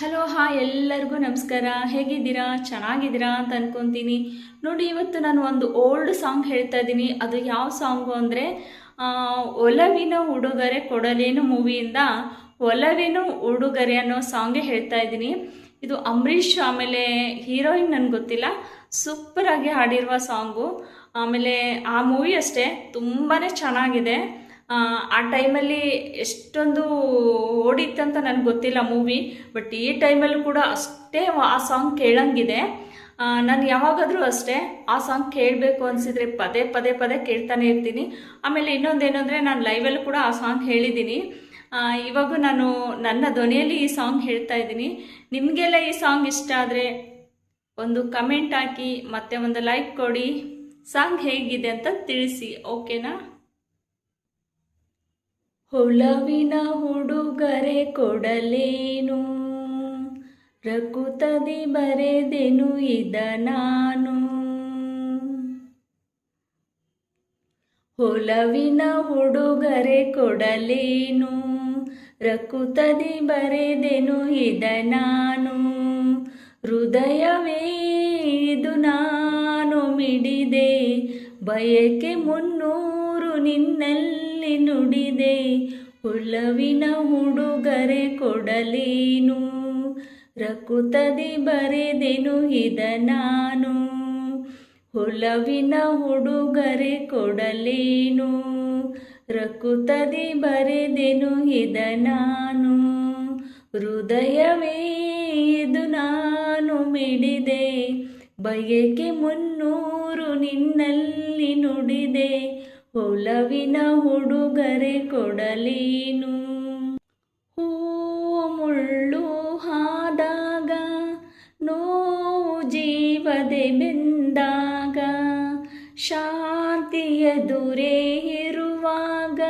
Hello, ಹಾ, ಎಲ್ಲರಿಗೂ ನಮಸ್ಕಾರ. ಹೇಗಿದ್ದೀರಾ? ಚೆನ್ನಾಗಿದ್ದೀರಾ ಅಂತ ಅನ್ಕೊತೀನಿ. ನೋಡಿ, ಇವತ್ತು ನಾನು ಒಂದು ಓಲ್ಡ್ ಸಾಂಗ್ ಹೇಳ್ತಾ ಇದ್ದೀನಿ. ಅದು ಯಾವ ಸಾಂಗು ಅಂದರೆ ಒಲವಿನ ಉಡುಗೊರೆ ಕೊಡಲೇನು ಮೂವಿಯಿಂದ ಒಲವಿನ ಉಡುಗೊರೆ ಅನ್ನೋ ಸಾಂಗೇ ಹೇಳ್ತಾ ಇದ್ದೀನಿ. ಇದು ಅಂಬರೀಷ್ ಆಮೇಲೆ ಹೀರೋಯಿನ್ ನನಗೆ ಗೊತ್ತಿಲ್ಲ. ಸೂಪರಾಗಿ ಹಾಡಿರುವ ಸಾಂಗು ಆಮೇಲೆ ಆ ಮೂವಿ ಅಷ್ಟೇ. ತುಂಬಾ ಚೆನ್ನಾಗಿದೆ. ಆ, ಟೈಮಲ್ಲಿ ಎಷ್ಟೊಂದು ಓಡಿತ್ತಂತ ನನಗೆ ಗೊತ್ತಿಲ್ಲ ಮೂವಿ ಬಟ್ ಈ ಟೈಮಲ್ಲೂ ಕೂಡ ಅಷ್ಟೇ ಆ ಸಾಂಗ್ ಕೇಳಂಗಿದೆ. ನಾನು ಯಾವಾಗಾದರೂ ಅಷ್ಟೇ ಆ ಸಾಂಗ್ ಕೇಳಬೇಕು ಅನಿಸಿದರೆ ಪದೇ ಪದೇ ಪದೇ ಕೇಳ್ತಾನೆ ಇರ್ತೀನಿ. ಆಮೇಲೆ ಇನ್ನೊಂದೇನು ಅಂದರೆ ನಾನು ಲೈವಲ್ಲೂ ಕೂಡ ಆ ಸಾಂಗ್ ಹೇಳಿದ್ದೀನಿ. ಇವಾಗ ನಾನು ನನ್ನ ಧ್ವನಿಯಲ್ಲಿ ಈ ಸಾಂಗ್ ಹೇಳ್ತಾ ಇದ್ದೀನಿ. ನಿಮಗೆಲ್ಲ ಈ ಸಾಂಗ್ ಇಷ್ಟ ಆದರೆ ಒಂದು ಕಮೆಂಟ್ ಹಾಕಿ ಮತ್ತೆ ಒಂದು ಲೈಕ್ ಕೊಡಿ. ಸಾಂಗ್ ಹೇಗಿದೆ ಅಂತ ತಿಳಿಸಿ ಓಕೆನಾ? ಹೊಳವಿನ ಹುಡುಗರೆ ಕೊಡಲೇನು? ರಕುತದಿ ಬರೆದೆನು ಇದ ನಾನು. ಹೊಲವಿನ ಹುಡುಗರೆ ಕೊಡಲೇನು? ರಕುತದಿ ಬರೆದೆನು ಇದ ನಾನು. ಹೃದಯವೇ ಇದು ನಾನು ಮಿಡಿದೆ. ಬಯಕೆ ಮುನ್ನೂರು ನಿನ್ನಲ್ಲಿ ನುಡಿದೆ ಹುಲವಿನ ಹುಡುಗರೆ ಕೊಡಲೇನು? ರಕುತದಿ ಬರೆದೆನು ಇದ ನಾನು ಹುಲವಿನ ಹುಡುಗರೆ ಕೊಡಲೇನು? ರಕುತದಿ ಬರೆದೆನು ಇದ ನಾನು, ಹೃದಯವೇ ಇದು ನಾನು ಮಿಡಿದೆ, ಬಯಕೆ ಮುನ್ನೂರು ನಿನ್ನಲ್ಲಿ ನುಡಿದೆ ಒಲವಿನ ಹುಡುಗರೆ ಕೊಡಲೇನು? ಹೂ ಮುಳ್ಳು ಹಾದಾಗ, ನೋವು ಜೀವದೆ ಬೆಂದಾಗ ಶಾಂತಿಯದುರೇ ಇರುವಾಗ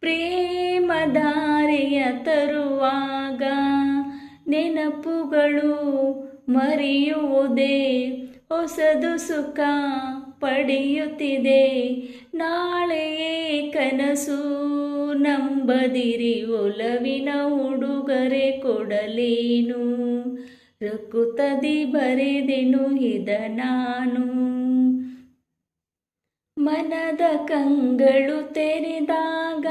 ಪ್ರೇಮಧಾರೆಯ ತರುವಾಗ, ನೆನಪುಗಳು ಮರೆಯುವುದೇ ಹೊಸದು ಸುಖ. ಪಡೆಯುತ್ತಿದೆ. ನಾಳೆಯೇ ಕನಸು ನಂಬದಿರಿ ಒಲವಿನ ಉಡುಗೊರೆ ಕೊಡಲೇನು? ರಕುತದಿ ಬರೆದೆನು ಇದ ನಾನು. ಮನದ ಕಂಗಳು ತೆರೆದಾಗ,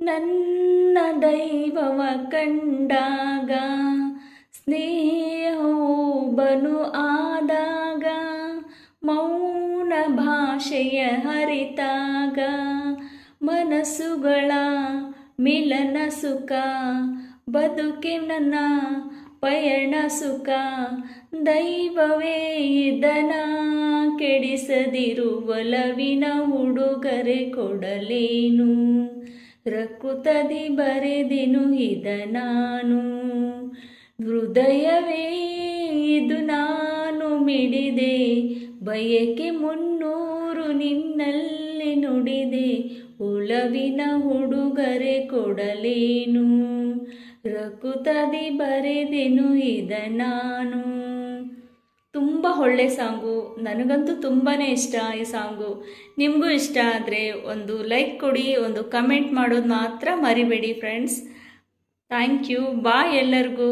ನನ್ನ ದೈವವ ಕಂಡಾಗ ಸ್ನೇಹವು ಬನು ಮೌನ ಭಾಷೆಯ ಹರಿತಾಗ, ಮನಸ್ಸುಗಳ ಮಿಲನ ಸುಖ, ಬದುಕಿನ ಪಯಣ ಸುಖ, ದೈವವೇ ಇದನ ಕೆಡಿಸದಿರುವಲವಿನ ಹುಡುಗರೆ ಕೊಡಲೇನು? ರಕುತದಿ ಬರೆದೆನು ಇದ ನಾನು, ಹೃದಯವೇ ಇದು ನಾನು ಮಿಡಿದೆ ಬಯಕೆ ಮುನ್ನೂರು ನಿನ್ನಲ್ಲಿ ನುಡಿದೆ, ಉಳವಿನ ಹುಡುಗರೆ ಕೊಡಲೇನು? ರಕುತದಿ ಬರೆದೆನು ಇದ ನಾನು. ತುಂಬ ಒಳ್ಳೆ ಸಾಂಗು, ನನಗಂತೂ ತುಂಬಾ ಇಷ್ಟ ಈ ಸಾಂಗು. ನಿಮಗೂ ಇಷ್ಟ ಆದರೆ ಒಂದು ಲೈಕ್ ಕೊಡಿ, ಒಂದು ಕಮೆಂಟ್ ಮಾಡೋದು ಮಾತ್ರ ಮರಿಬೇಡಿ ಫ್ರೆಂಡ್ಸ್. ಥ್ಯಾಂಕ್ ಯು, ಬಾಯ್ ಎಲ್ಲರಿಗೂ.